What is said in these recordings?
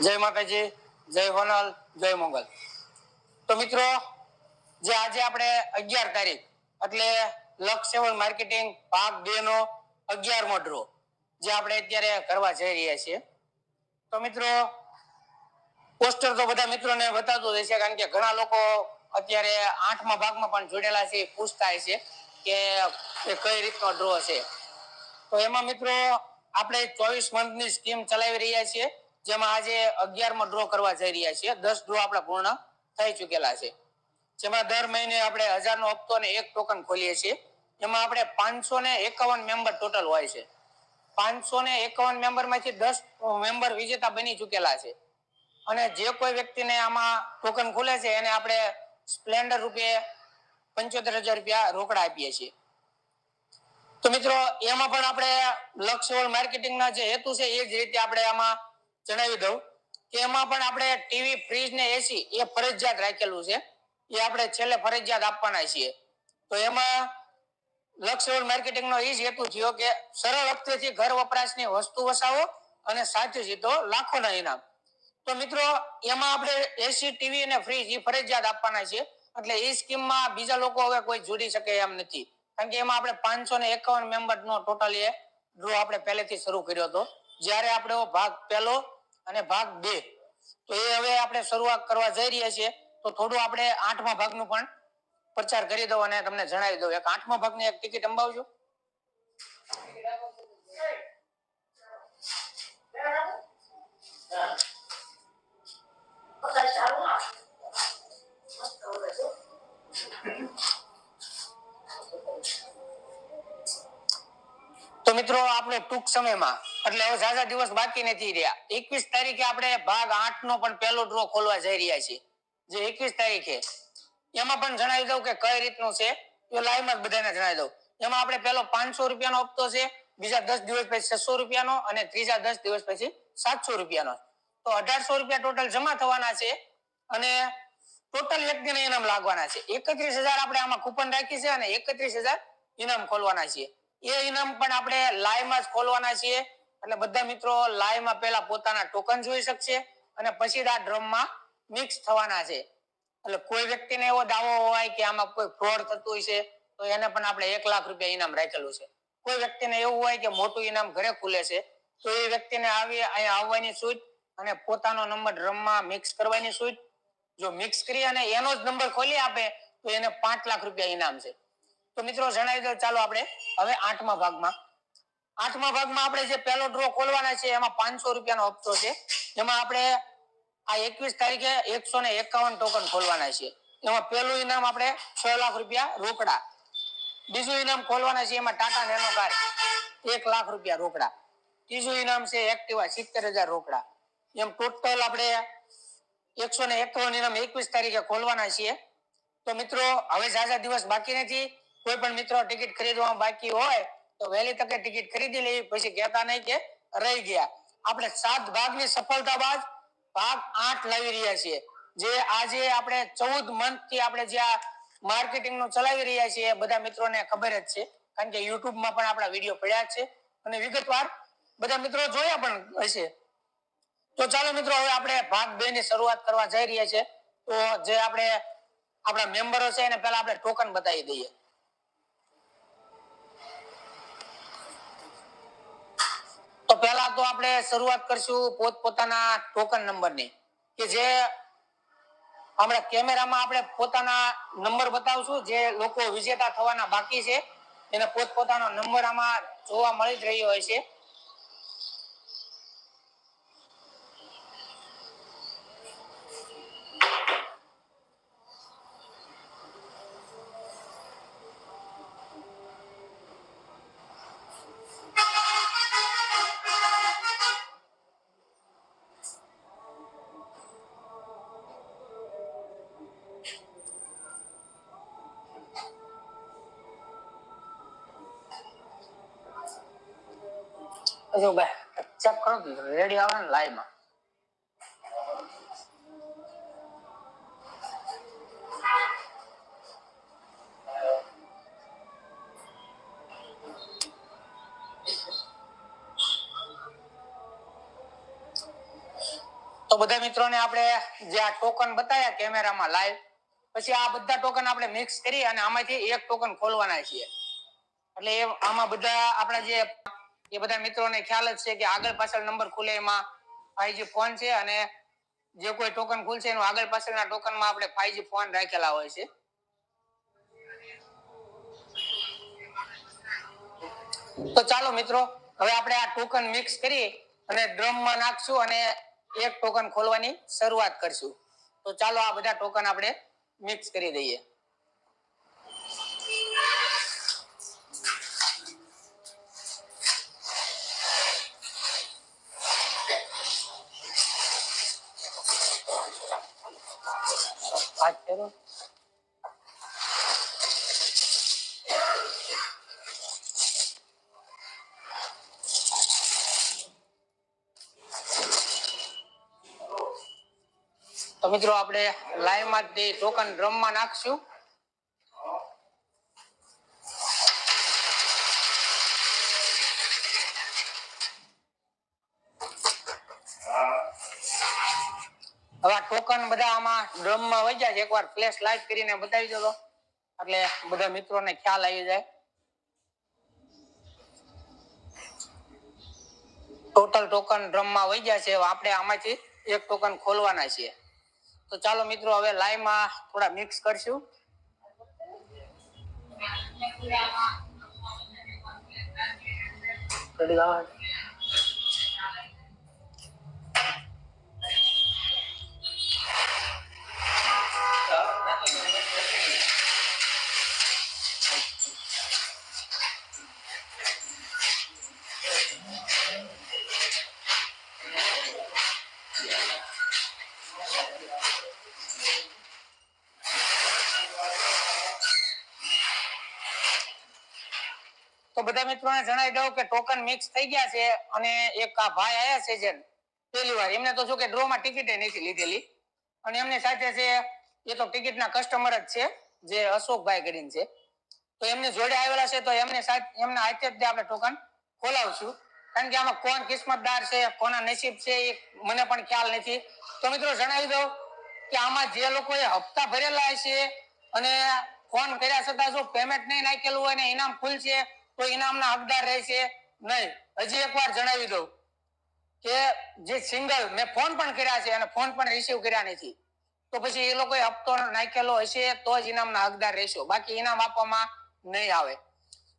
જય માતાજી, જય હોનલ જય મંગલ. તો મિત્રો, જે આજે આપણે અગિયાર તારીખ, એટલે લક્ષ સેવન માર્કેટિંગ ભાગ બે નો અગિયારમો ડ્રો, જે આપણે અત્યારે કરવા જઈ રહ્યા છીએ. તો મિત્રો, પોસ્ટર તો બધા મિત્રોને બતાવતું હશે, કારણ કે ઘણા લોકો અત્યારે આઠમા ભાગમાં પણ જોડેલા છે પૂછતા હશે કે કઈ રીતનો ડ્રો છે. તો એમાં મિત્રો, આપણે ચોવીસ મંથની સ્કીમ ચલાવી રહ્યા છીએ. જેમાં આજે અગિયારમાં ડ્રો કરવા જઈ રહ્યા છીએ. દસ ડ્રો આપણા પૂર્ણ થઈ ચૂકેલા છે. જેમાં દર મહિને આપણે હજારનો હપ્તો અને એક ટોકન ખોલીએ છીએ. એમાં આપણે પાંચસો ને એકાવન મેમ્બર ટોટલ હોય છે. પાંચસો ને એકાવન મેમ્બરમાંથી દસ મેમ્બર વિજેતા બની ચૂકેલા છે. અને જે કોઈ વ્યક્તિને આમાં ટોકન ખુલે છે, એને આપણે સ્પ્લેન્ડર રૂપે પંચોતેર હજાર રૂપિયા રોકડા આપીએ છીએ. તો મિત્રો, એમાં પણ આપણે લક્ષ માર્કેટિંગના જે હેતુ છે, એ જ રીતે આપણે આમાં જણાવી દઉં કે એમાં પણ આપણે ટીવી ફ્રીજ ને એસી એ ફરજિયાત રાખેલું છે. એ આપણે છેલ્લે ફરજિયાત આપવાના છીએ. તો એમાં લક્ષ માર્કેટિંગ નો એ જ હેતુ થયો કે સરળ હપ્તેથી ઘર વપરાશની વસ્તુ વસાવો અને સાચું જીતો લાખોના ઇનામ. તો મિત્રો, એમાં આપણે એસી ટીવી અને ફ્રીજ એ ફરજિયાત આપવાના છે એટલે એ સ્કીમમાં બીજા લોકો હવે કોઈ જોડી શકે એમ નથી. કારણ કે એમાં આપણે પાંચસો ને એકાવન મેમ્બર નો ટોટલ એ ડ્રો આપણે પહેલેથી શરૂ કર્યો હતો. જ્યારે આપણે ભાગ પહેલો અને ભાગ બે. તો એ હવે આપણે શરૂઆત કરવા જઈ રહ્યા છીએ. તો થોડું આપણે આઠમા ભાગનું પણ પ્રચાર કરી દઉં અને તમને જણાવી દઉં. એક આઠમા ભાગની એક ટિકિટ અંબાવજો. તો મિત્રો, આપણે ટૂંક સમયમાં, એટલે હવે ઝાઝા દિવસ બાકી નથી રહ્યા. એકવીસ તારીખે આપણે ભાગ આઠ નો પણ પહેલો ડ્રો ખોલવા જઈ રહ્યા છીએ. જે એકવીસ તારીખે. એમાં પણ જણાવી દઉં કે કઈ રીતનું છે? એ લાઈવમાં બધાને જણાવી દઉં. એમાં આપણે પહેલો પાંચસો રૂપિયાનો હપ્તો છે, બીજા દસ દિવસ પછી છસો રૂપિયાનો અને ત્રીજા દસ દિવસ પછી સાતસો રૂપિયાનો. તો અઢારસો રૂપિયા ટોટલ જમા થવાના છે અને ટોટલ વ્યક્તિને ઇનામ લાગવાના છે. એકત્રીસ હજાર આપણે આમાં કૂપન રાખી છે અને એકત્રીસ હજાર ઇનામ ખોલવાના છીએ. એ ઇનામ પણ આપણે લાઈવમાં જ ખોલવાના છીએ. એટલે બધા મિત્રો લાઈવમાં પહેલા પોતાના ટોકન જોઈ શકશે અને પછી આ ડ્રમમાં મિક્સ થવાના છે. એટલે કોઈ વ્યક્તિને એવો દાવો હોય કે આમાં કોઈ ફ્રોડ થતું છે, તો એને પણ આપણે એક લાખ રૂપિયા ઇનામ રાખેલું છે. કોઈ વ્યક્તિને એવું હોય કે મોટું ઇનામ ઘરે ખુલે છે, તો એ વ્યક્તિને આવી અહીંયા આવવાની સૂચ અને પોતાનો નંબર ડ્રમમાં મિક્સ કરવાની સૂચ જો મિક્સ કરી અને એનો જ નંબર ખોલી આપે, તો એને પાંચ લાખ રૂપિયા ઇનામ છે. તો મિત્રો જણાવી દો ચાલો આપણે હવે આઠમા ભાગમાં. આઠમા ભાગમાં આપણે જે પહેલો ડ્રો ખોલવાના છે, એમાં પાંચસો રૂપિયાનો હપ્તો છે. એમાં આપણે આ એકવીસ તારીખે એકસો ને એકાવન ટોકન ખોલવાના છે. એમાં પહેલું ઇનામ આપણે છ લાખ રૂપિયા રોકડા. બીજું ઇનામ ખોલવાના છે, એમાં ટાટા નેનો કાર એક લાખ રૂપિયા રોકડા. ત્રીજું ઇનામ છે, એક્ટિવા સિત્તેર હજાર રોકડા. એમ ટોટલ આપણે એકસો ને એકાવન ઇનામ એકવીસ તારીખે ખોલવાના છીએ. તો મિત્રો, હવે ઝાઝા દિવસ બાકી નથી. કોઈ પણ મિત્રો ટિકિટ ખરીદવામાં બાકી હોય, તો વહેલી તકે ટિકિટ ખરીદી લેવી, પછી કહેતા નહીં કે રહી ગયા. આપણે સાત ભાગની સફળતા બાદ ભાગ આઠ લાવી રહ્યા છીએ. જે આજે આપણે ચૌદ મંથથી આપણે જે આ માર્કેટિંગનું ચલાવી રહ્યા છીએ બધા મિત્રોને ખબર જ છે. કારણ કે યુટ્યુબમાં પણ આપણા વીડિયો પડ્યા છે. અને વિગતવાર બધા મિત્રો જોયા પણ હશે. તો ચાલો મિત્રો, હવે આપણે ભાગ બે ની શરૂઆત કરવા જઈ રહ્યા છે. તો જે આપણે, આપણા મેમ્બરો છે એને પહેલા આપણે ટોકન બતાવી દઈએ. પહેલા તો આપણે શરૂઆત કરશું પોતપોતાના ટોકન નંબરની કે જે હમણાં કેમેરામાં આપણે પોતાના નંબર બતાવશું, જે લોકો વિજેતા થવાના બાકી છે, એને પોતપોતાનો નંબર આમાં જોવા મળી જ રહ્યો હોય છે. જો બે ચેક કરો રેડી આવે ને લાઈવમાં. તો બધા મિત્રોને આપણે જે આ ટોકન બતાવ્યા કેમેરામાં લાઈવ પછી આ બધા ટોકન આપણે મિક્સ કરી અને આમાંથી એક ટોકન ખોલવાના છીએ. એટલે આમાં બધા આપણા જે એ બધા મિત્રોને ખ્યાલ જ છે કે આગળ પાછળ નંબર ખુલે એમાં ફાઈવજી ફોન છે અને જે કોઈ ટોકન ખુલશે એનું આગળ પાછળના ટોકનમાં આપણે ફાઈવજી ફોન રાખેલા હોય છે. તો ચાલો મિત્રો, હવે આપણે આ ટોકન મિક્સ કરી અને ડ્રમમાં નાખશું અને એક ટોકન ખોલવાની શરૂઆત કરશું. તો ચાલો આ બધા ટોકન આપણે મિક્સ કરી દઈએ. ફેરવો. તો મિત્રો આપણે લાઈવમાં માં ટોકન ડ્રમમાં નાખશું આમાં ડ્રમમાં વહી એકવાર ફ્લેશ લાઈટ કરીને બતાવી દો. એટલે બધા મિત્રોને ખ્યાલ આવી જાય. ટોટલ ટોકન ડ્રમમાં વહી છે આપણે આમાંથી એક ટોકન ખોલવાના છે તો ચાલો મિત્રો, હવે લાઈમાં થોડા મિક્સ કરશું. તો બધા મિત્રોને જણાવી દઉં કે ટોકન મિક્સ થઈ ગયા છે અને એક આ ભાઈ આયા છે જે પહેલી વાર. એમને તો શું કે ડ્રો માં ટિકિટ નથી લીધેલી. અને એમની સાથે છે, એ તો ટિકિટના કસ્ટમર જ છે, જે અશોકભાઈ કરીને છે. તો એમની જોડે આવેલા છે, તો એમને સાથે એમના હાથે જ આપણે ટોકન ખોલાવશું. કારણ કે આમાં કોણ કિસ્મતદાર છે, કોના નસીબ છે, એ મને પણ ખ્યાલ નથી. તો મિત્રો જણાવી દઉં કે આમાં જે લોકોએ હપ્તા ભરેલા છે અને ફોન કર્યા છતાં જો પેમેન્ટ નહીં નાખેલું હોય ને ઇનામ ફૂલ છે, તો ઇનામના હકદાર રહેશે નહીં. હજી એકવાર જણાવી દઉં કે જે સિંગલ મેં ફોન પણ કર્યા છે અને ફોન પણ રિસીવ કર્યા નથી. તો પછી એ લોકોએ હપ્તો નાખેલો હશે તો જ ઇનામના હકદાર રહેશો. બાકી ઇનામ આપવામાં નહીં આવે.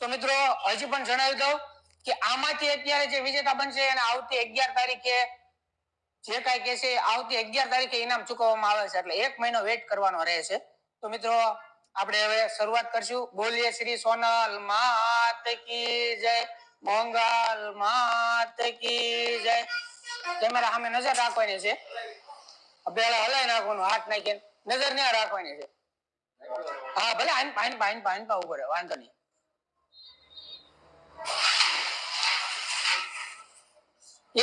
તો મિત્રો હજી પણ જણાવી દઉં કે આમાંથી અત્યારે જે વિજેતા બનશે એને આવતી અગિયાર તારીખે જે કાંઈ કે છે આવતી અગિયાર તારીખે ઇનામ ચૂકવવામાં આવે છે. એટલે એક મહિનો વેઇટ કરવાનો રહેશે તો મિત્રો, આપણે હવે શરૂઆત કરશું. બોલીએ શ્રી સોનલ માત કી જય. મોંગલ માત કી જય. કેમેરા સામે નજર રાખવાની છે. પેલા હલાઈ નાખવાનું, હાથ નાખીને. નજર ત્યાં રાખવાની છે. હા, ભલે આઈન પાઈન પાઈન પાઈન પા ઉપર વાંધો નહીં.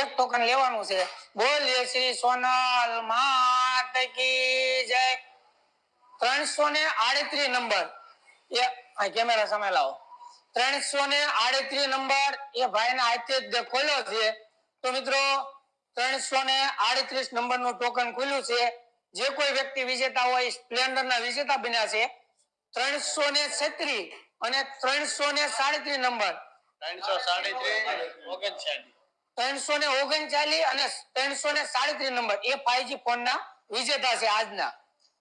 એક ટોકન લેવાનું છે. બોલીએ શ્રી સોનલ માત જય. ત્રણસો ને આડત્રીસ નંબર. એ કેમેરા સામે લાવો. ત્રણસો ને આડત્રીસ નંબર. એ ભાઈના હાથે ખોલ્યો છે. તો મિત્રો, ત્રણસો ને આડત્રીસ નંબરનું ટોકન ખુલ્યું છે. જે કોઈ વ્યક્તિ વિજેતા હોય સ્પ્લેન્ડર ના વિજેતા બન્યા છે. ત્રણસો ને છત્રીસ અને ત્રણસો ને સાડત્રીસ નંબર. ત્રણસો સાડત્રીસ ત્રણસો ને ઓગણચાલીસ અને ત્રણસો ને સાડત્રીસ નંબર. એ ફાઈવજી ફોન ના વિજેતા છે આજના.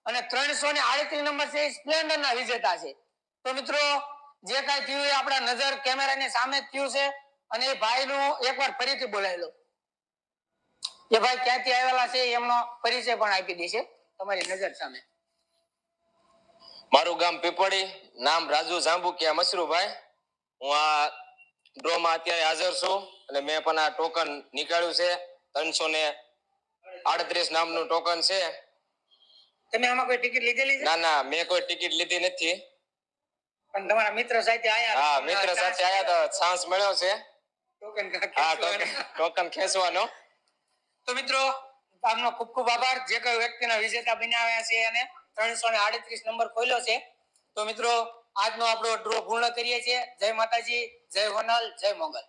અને ત્રણસો ને આડત્રીસ નંબર છે સ્પ્લેન્ડર ના વિજેતા છે. તો મિત્રો, જે કઈ થયું એ આપણા નજર કેમેરાની સામે થયું છે. અને એ ભાઈ નું એકવાર ફરીથી બોલાવી લો. એ ભાઈ ક્યાંથી આવેલા છે એમનો પરિચય પણ આપી દેશે તમારી નજર સામે. મારું ગામ પીપળી, નામ રાજુ જાંબુકિયા મસરૂભાઈ. હું આ ડ્રો માં અત્યારે હાજર છું અને મેં પણ આ ટોકન નીકાળ્યું છે. ત્રણસો ને આડત્રીસ નામનું ટોકન છે. તમે આમાં કોઈ ટિકિટ લીધેલી છે? ના ના મેં કોઈ ટિકિટ લીધી નથી. પણ તમારા મિત્ર સાથે આયા હા મિત્ર સાથે આયા તો ચાન્સ મળ્યો છે. ટોકન હા ટોકન ખેંચવાનો. તો મિત્રો આપનો ખૂબ ખૂબ આભાર. જે કોઈ વ્યક્તિના વિજેતા બનાવ્યા છે અને ત્રણસો ને આડત્રીસ નંબર ખોલ્યો છે. તો મિત્રો આજનો આપણો ડ્રો પૂર્ણ કરીએ છીએ. જય માતાજી જય હોનલ જય મોગલ.